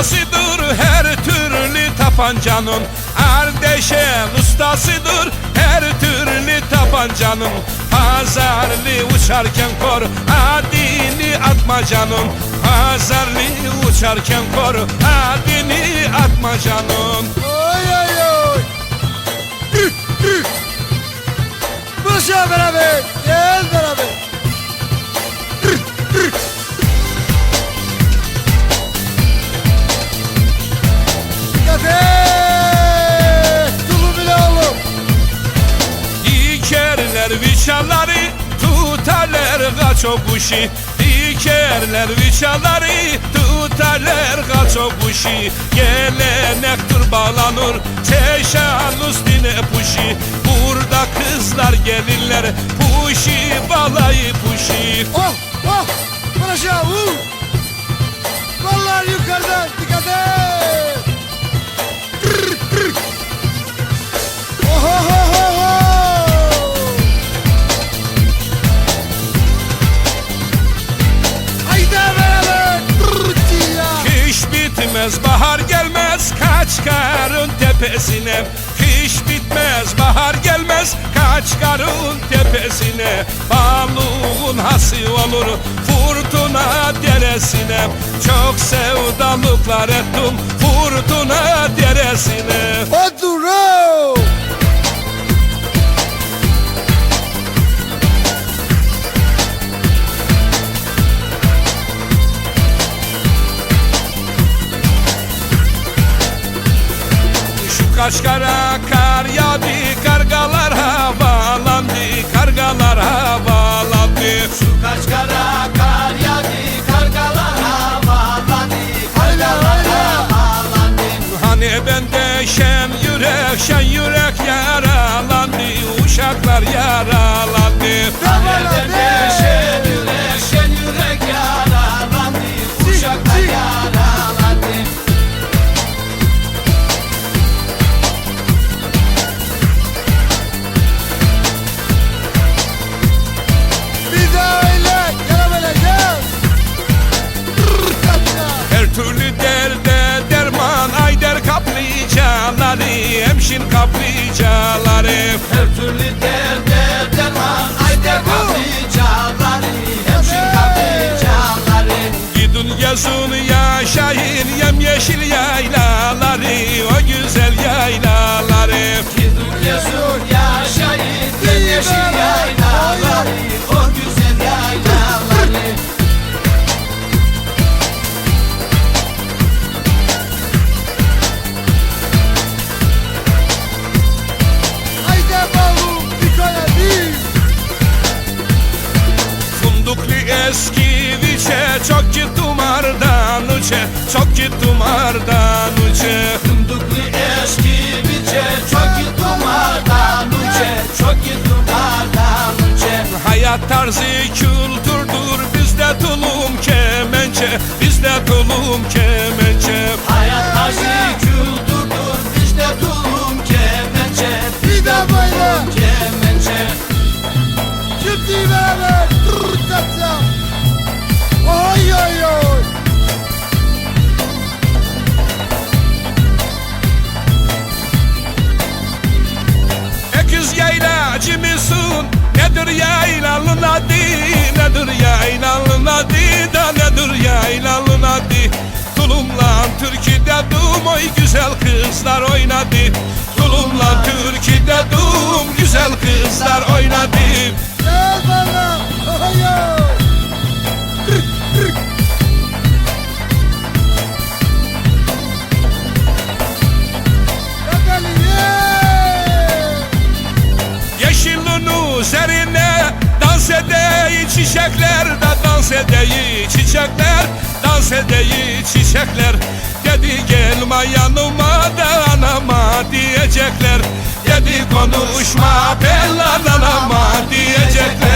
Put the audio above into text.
ustasıdır her türlü tapancanın. Ardeşen ustasıdır her türlü tapancanın. Pazarlı uçarken kor adini atma canım. Pazarlı uçarken kor adini atma canım viçaları tutarlar kaço kuşu Dikerler viçaları tutarlar kaço kuşu Gelenektir bağlanır teşan üstüne puşi. Burada kızlar gelirler puşi bitmez bahar gelmez kaç karın tepesine. Kış bitmez bahar gelmez kaç karın tepesine. Balığın hası olur fırtına deresine. Çok sevdalıklar ettim fırtına deresine kaşkara kar yağdı kargalar havalandı Kargalar havalandı Kaç kara kar yağdı, kargalar havalandı, kargalar havalandı. Hani bende şen yürek şen yürek yaralandı Uşaklar yaralandı Her türlü derde Çok gittim ardan uçe. Fındıklı eski biçe Çok dumardan uçe. Çok dumardan uçe. Hayat tarzı kültürdür. Bizde tulum kemençe. Bizde tulum kemençe. Hayat tarzı kültürdür. Bizde tulum kemençe. Bir daha böyle. Kemençe. Şimdi beraber. Oy oy oy. Yaylalın adı? Tulumla Türkiye'de dum oy güzel kızlar oynadı Tulumla Türkiye'de dum güzel kızlar oynadı Gel bana. Oy oy. Gel ye. Yeşilin üzerine edeyi çiçekler de dans edeyi çiçekler dans edeyi çiçekler. Dedi gelme yanıma da anama diyecekler. Dedi konuşma bella diyecekler